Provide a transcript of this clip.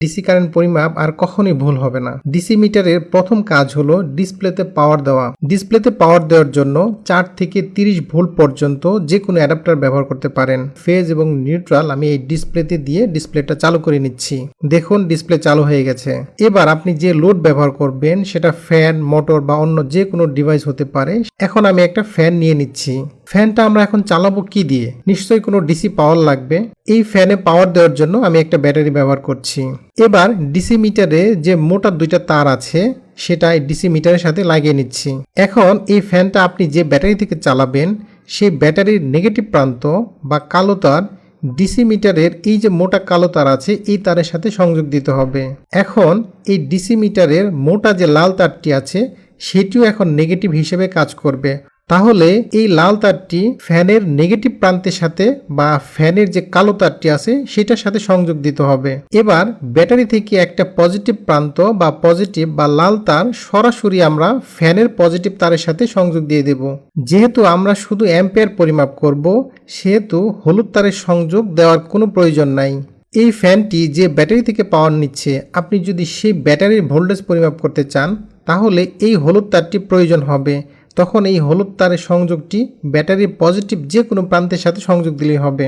DC current পরিমাপ আর কখনই ভুল হবে না। ডিসি মিটারের প্রথম কাজ হলো ডিসপ্লেতে পাওয়ার দেওয়া। ডিসপ্লেতে পাওয়ার দেওয়ার জন্য চার থেকে তিরিশ ভোল্ট পর্যন্ত যে কোনো অ্যাডাপ্টার ব্যবহার করতে পারেন। ফেজ এবং নিউট্রাল আমি এই ডিসপ্লেতে দিয়ে ডিসপ্লেটা চালু করে নিচ্ছি। দেখুন, ডিসপ্লে চালু হয়ে গেছে। এবার আপনি যে লোড ব্যবহার করবেন সেটা ফ্যান, মোটর বা অন্য যে কোনো ডিভাইস হতে পারে। এখন আমি একটা ফ্যান নিয়ে নিচ্ছি। ফ্যানটা আমরা এখন চালাবো কি দিয়ে? নিশ্চয়ই কোনো ডিসি পাওয়ার লাগবে। এই ফ্যানে পাওয়ার দেওয়ার জন্য আমি একটা ব্যাটারি ব্যবহার করছি। এবার ডিসি মিটারে যে মোটা দুইটা তার আছে, সেটা ডিসি মিটারের সাথে লাগিয়ে নিচ্ছি। এখন এই ফ্যানটা আপনি যে ব্যাটারি থেকে চালাবেন, সেই ব্যাটারির নেগেটিভ প্রান্ত বা কালো তার ডিসি মিটারের এই যে মোটা কালো তার আছে, এই তারের সাথে সংযোগ দিতে হবে। এখন এই ডিসি মিটারের মোটা যে লাল তারটি আছে, সেটিও এখন নেগেটিভ হিসেবে কাজ করবে। তাহলে এই লাল তারটি ফ্যানের নেগেটিভ প্রান্তের সাথে বা ফ্যানের যে কালো তারটি আছে, সেটার সাথে সংযোগ দিতে হবে। এবার ব্যাটারি থেকে একটা পজিটিভ প্রান্ত বা পজিটিভ বা লাল তার সরাসরি আমরা ফ্যানের পজিটিভ তারের সাথে সংযোগ দিয়ে দেব। যেহেতু আমরা শুধু অ্যাম্পেয়ার পরিমাপ করব, সেহেতু হলুদ তারের সংযোগ দেওয়ার কোনো প্রয়োজন নাই। এই ফ্যানটি যে ব্যাটারি থেকে পাওয়ার নিচ্ছে, আপনি যদি সেই ব্যাটারির ভোল্টেজ পরিমাপ করতে চান, তাহলে এই হলুদ তারটি প্রয়োজন হবে। তখন এই হলুদ তারের সংযোগটি ব্যাটারির পজিটিভ যে কোনো প্রান্তের সাথে সংযোগ দিলেই হবে।